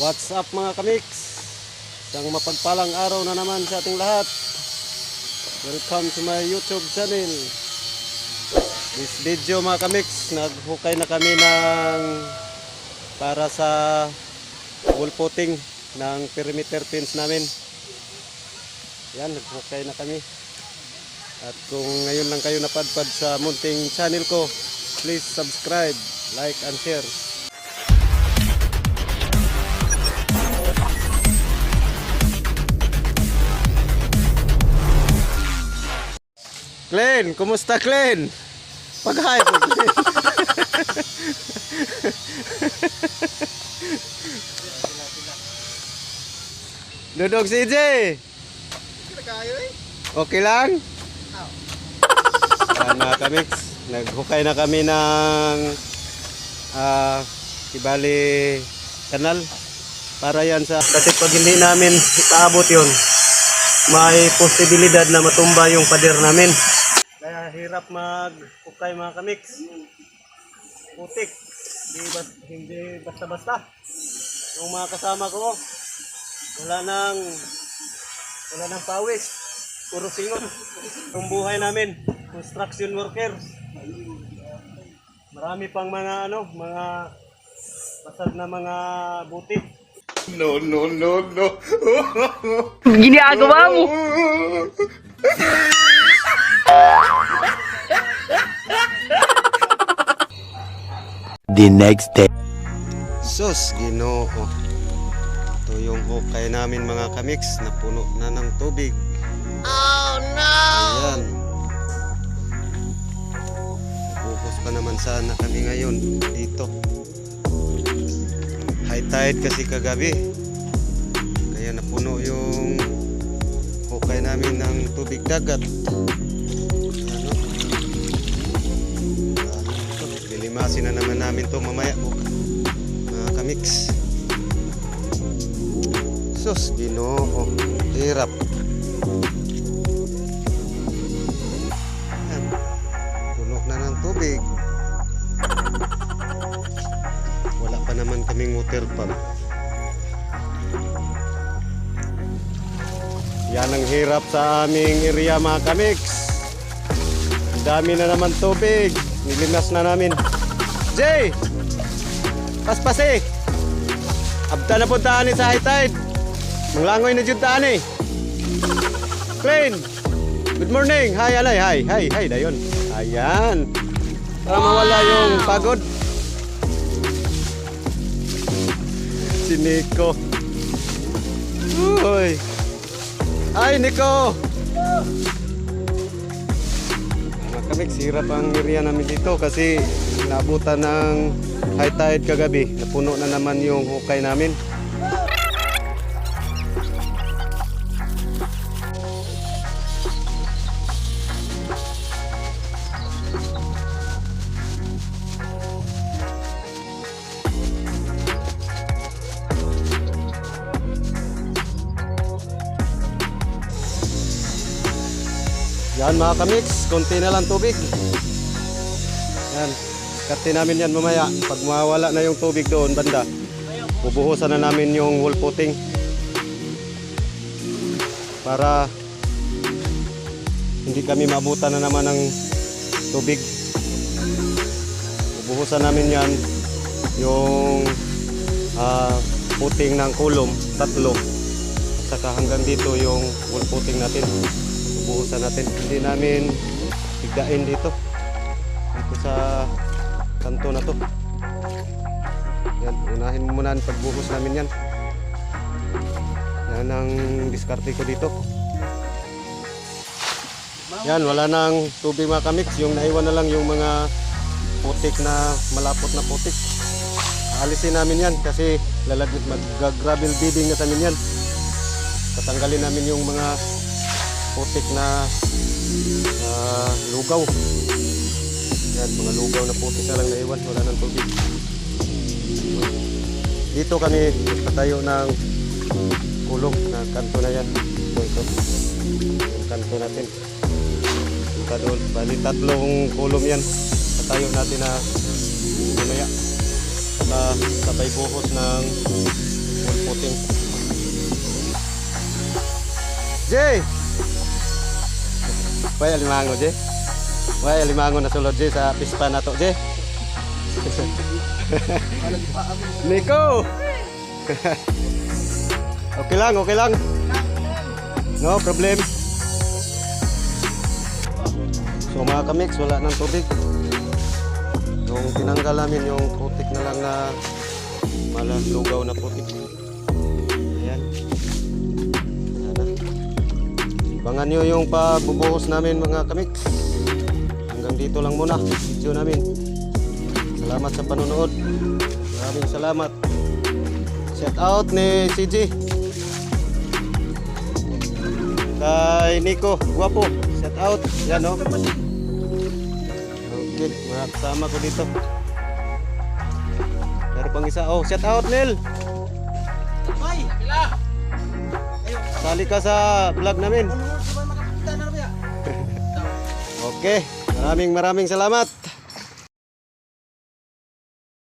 What's up mga kamix? Isang mapagpalang araw na naman sa ating lahat. Welcome to my YouTube channel. This video mga kamix, naghukay na kami ng para sa wall putting ng perimeter fence namin. Yan, naghukay na kami. At kung ngayon lang kayo napadpad sa munting channel ko, please subscribe, like, and share. Glenn, kumusta Glenn? Pag-hi po Glenn. Dudog si EJ. Okay lang? Ayan mga kamix, naghukay na kami ng ah, Kibali kanal para yan sa kasi pag hindi namin ipaabot yun may posibilidad na matumba yung pader namin hirap maghukay mga kamix. Putik. Hindi, bas, hindi basta-basta. Yung mga kasama ko wala nang wala nang pawis. Puro singon. Yung buhay namin construction workers marami pang mga ano mga basag na mga buti. No, no, no, no. Ginagawa mo. the next day. sus ginoo. Ito yung hukay namin mga kamix na puno na ng tubig. Oh no! Ayan. Bukos pa naman sana kami ngayon dito. High tide kasi kagabi. Kaya napuno yung hukay namin ng tubig dagat na naman namin to mamaya bukas mga kamix. Sus ginoo. Hirap. Yan. puno na ng tubig. Wala pa naman kaming water pump yan ang hirap sa aming area mga kamix. Dami na naman tubig. Nilinas na namin Jay Paspasi. Abta na po daan sa high tide. Manglangoy na jud daan eh. Clean. Good morning. Hi, alay. Hi, hi, hi. Dayon. Ayan. Para mawala yung pagod. Si Nico. Uy. Hi, Nico. Kamik, sirap ang area namin dito kasi naabutan ng high tide kagabi. Napuno na naman yung hukay namin. Yan mga kamix, konti na lang tubig. Yan, kati namin yan mamaya. Pag mawala na yung tubig doon banda, bubuhusan na namin yung wall putting. Para hindi kami maabutan na naman ng tubig. Bubuhusan namin yan yung ah, puting ng kulom, tatlo. At saka hanggang dito yung wall putting natin. Bubuhusan natin. Hindi namin tigdain dito. Dito sa kanto na to. Yan, unahin muna ang pagbuhos namin yan. Yan ang diskarte ko dito. Yan, wala nang tubig mga kamix. Yung naiwan na lang yung mga putik na malapot na putik. Aalisin namin yan kasi lalagyan mag-gravel beading na namin yan. Tatanggalin namin yung mga putik na ah, lugaw. Yan, mga lugaw na putik na lang naiwan. Wala nang tubig. Dito kami patayo ng kulong na kanto na yan. Ito, ito. Yung kanto natin. Doon. Bali, tatlong kulong yan. Patayo natin na mamaya. Saka sabay buhos ng puting. Jay! Waya limango, Jay. Waya limango na sulod, Jay, sa pispa na to, Jay. Nico! okay lang, okay lang. No problem. So mga kamix, wala ng tubig. Yung tinanggal namin yung putik na lang na malalugaw na putik. Ayan. Abangan nyo yung pagbubuhos namin mga kamix. Hanggang dito lang muna video namin. Salamat sa panonood. Maraming salamat. Shout out ni CG. Kay Nico, guwapo. Shout out. Yan oh. Okay, mga ko dito. Meron pang isa. Oh, shout out Nel. Sali ka sa vlog namin. Okay, maraming maraming salamat.